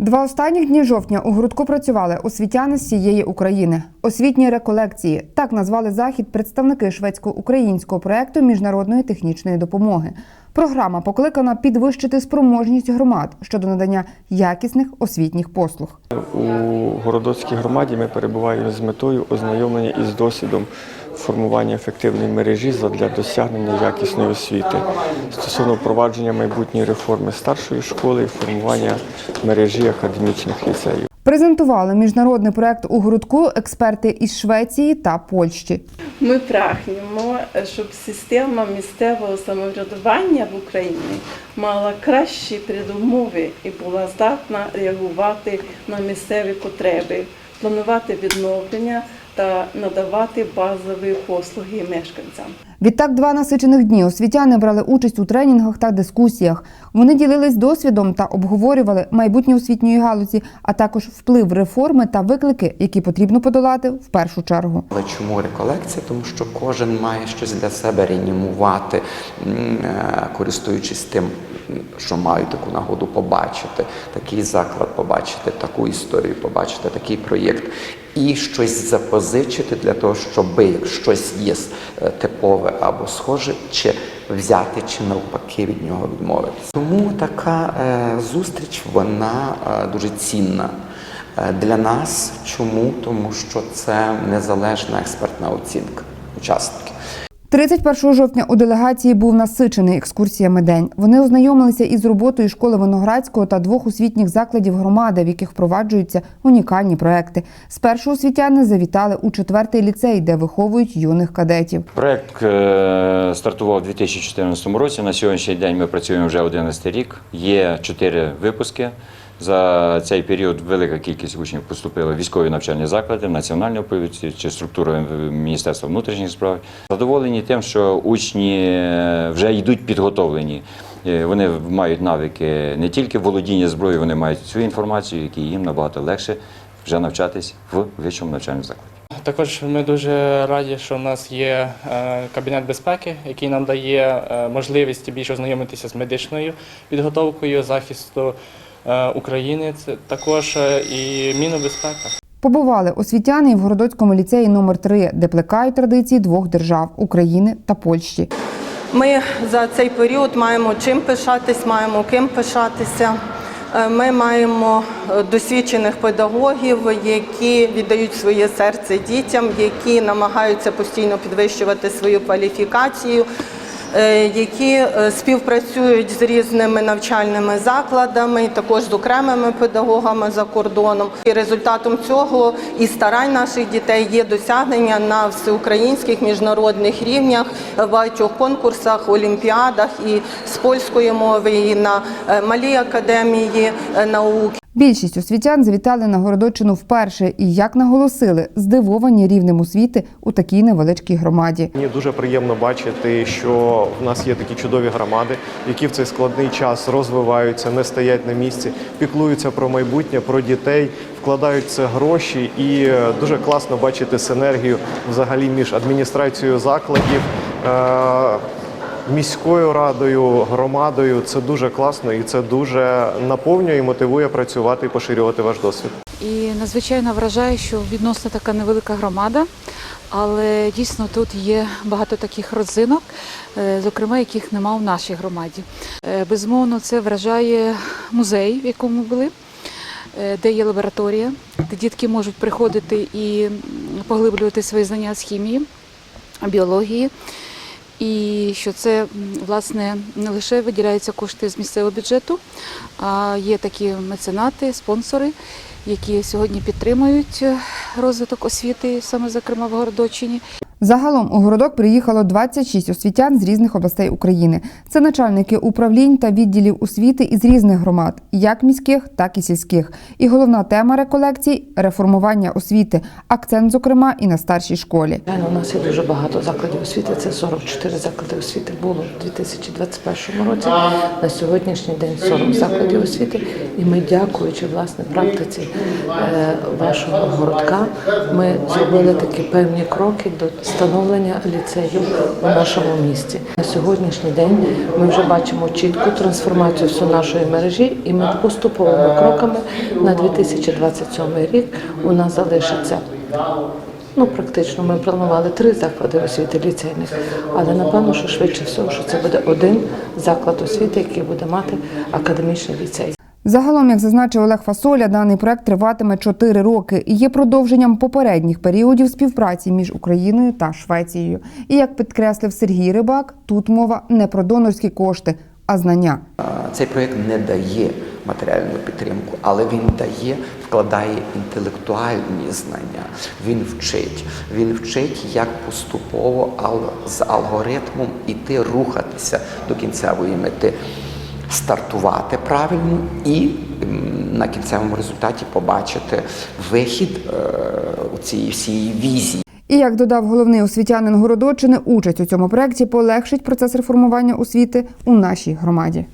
Два останніх дні жовтня у гуртку працювали освітяни з всієї України. Освітні реколекції так назвали захід представники шведсько-українського проекту міжнародної технічної допомоги. Програма покликана підвищити спроможність громад щодо надання якісних освітніх послуг. У Городоцькій громаді ми перебуваємо з метою ознайомлення із досвідом формування ефективної мережі для досягнення якісної освіти стосовно впровадження майбутньої реформи старшої школи і формування мережі академічних ліцеїв. Презентували міжнародний проект у гуртку експерти із Швеції та Польщі. Ми прагнемо, щоб система місцевого самоврядування в Україні мала кращі передумови і була здатна реагувати на місцеві потреби, планувати відновлення та надавати базові послуги мешканцям. Відтак, два насичених дні освітяни брали участь у тренінгах та дискусіях. Вони ділились досвідом та обговорювали майбутнє освітньої галузі, а також вплив реформи та виклики, які потрібно подолати в першу чергу. Але чому реколекція? Тому що кожен має щось для себе реанімувати, е, користуючись тим, що маю таку нагоду побачити, такий заклад побачити, таку історію побачити, такий проєкт. І щось запозичити для того, щоб як щось є е, типове або схоже, чи взяти, чи навпаки від нього відмовитися. Тому така е, зустріч вона е, дуже цінна. Е, Для нас чому? Тому що це незалежна експертна оцінка учасників. 31 жовтня у делегації був насичений екскурсіями день. Вони ознайомилися із роботою школи Виноградського та двох освітніх закладів громади, в яких впроваджуються унікальні проекти. Спершу освітяни завітали у четвертий ліцей, де виховують юних кадетів. Проект е, стартував у 2014 році. На сьогоднішній день ми працюємо вже 11 рік. Є 4 випуски. За цей період велика кількість учнів поступила в військові навчальні заклади, національної поліції чи структури Міністерства внутрішніх справ. Задоволені тим, що учні е, вже йдуть підготовлені. Е, Вони мають навики не тільки володіння зброєю, вони мають цю інформацію, які їм набагато легше вже навчатись в вищому навчальному закладі. Також ми дуже раді, що в нас є е, кабінет безпеки, який нам дає можливість більше ознайомитися з медичною підготовкою захисту України. Це також е, і мінобезпека. Побували освітяни і в Городоцькому ліцеї номер 3 де плекають традиції двох держав України та Польщі. Ми за цей період маємо чим пишатись, маємо ким пишатися. Е, Ми маємо е, досвідчених педагогів, які віддають своє серце дітям, які намагаються постійно підвищувати свою кваліфікацію, е, які е, співпрацюють з різними навчальними закладами, також з окремими педагогами за кордоном. І результатом цього і старань наших дітей є досягнення на всеукраїнських міжнародних рівнях в багатьох конкурсах, олімпіадах і з польської мови, і на е, малій академії е, наук. Більшість освітян завітали на Городочину вперше і, як наголосили, здивовані рівнем освіти у такій невеличкій громаді. Мені дуже приємно бачити, що в нас є такі чудові громади, які в цей складний час розвиваються, не стоять на місці, піклуються про майбутнє, про дітей, вкладають це гроші, і е, дуже класно бачити синергію взагалі між адміністрацією закладів. Міською радою, громадою це дуже класно і це дуже наповнює і мотивує працювати і поширювати ваш досвід. І надзвичайно вражає, що відносно така невелика громада, але дійсно тут є багато таких родзинок, е, зокрема, яких нема в нашій громаді. Е, Безумовно, це вражає музей, в якому були, е, де є лабораторія, де дітки можуть приходити і поглиблювати свої знання з хімії, біології. І що це власне не лише виділяються кошти з місцевого бюджету, а є такі меценати, спонсори, які сьогодні підтримують е, розвиток освіти, саме зокрема в Городочині. Загалом у городок приїхало 26 освітян з різних областей України. Це начальники управлінь та відділів освіти із різних громад, як міських, так і сільських. І головна тема реколекцій реформування освіти. Акцент, зокрема, і на старшій школі. У нас є дуже багато закладів освіти. Це 44 заклади освіти було в 2021 році. На сьогоднішній день 40 закладів освіти. І ми, дякуючи власне практиці е, вашого городка, ми зробили такі певні кроки до встановлення ліцею у нашому місті. На сьогоднішній день ми вже бачимо чітку трансформацію всю нашої мережі, і ми поступовими кроками на 2027 рік у нас залишиться. Ну, практично ми планували три заклади освіти ліцейних, але напевно, що швидше всього, що це буде один заклад освіти, який буде мати академічний ліцей. Загалом, як зазначив Олег Фасоля, даний проект триватиме 4 роки і є продовженням попередніх періодів співпраці між Україною та Швецією. І як підкреслив Сергій Рибак, тут мова не про донорські кошти, а знання. Цей проєкт не дає матеріальну підтримку, але він дає, вкладає інтелектуальні знання. Він вчить. Він вчить, як поступово з алгоритмом іти рухатися до кінцевої мети, стартувати правильно і на кінцевому результаті побачити вихід е, у цій всій візії. І як додав головний освітянин Городочини, участь у цьому проекті полегшить процес реформування освіти у нашій громаді.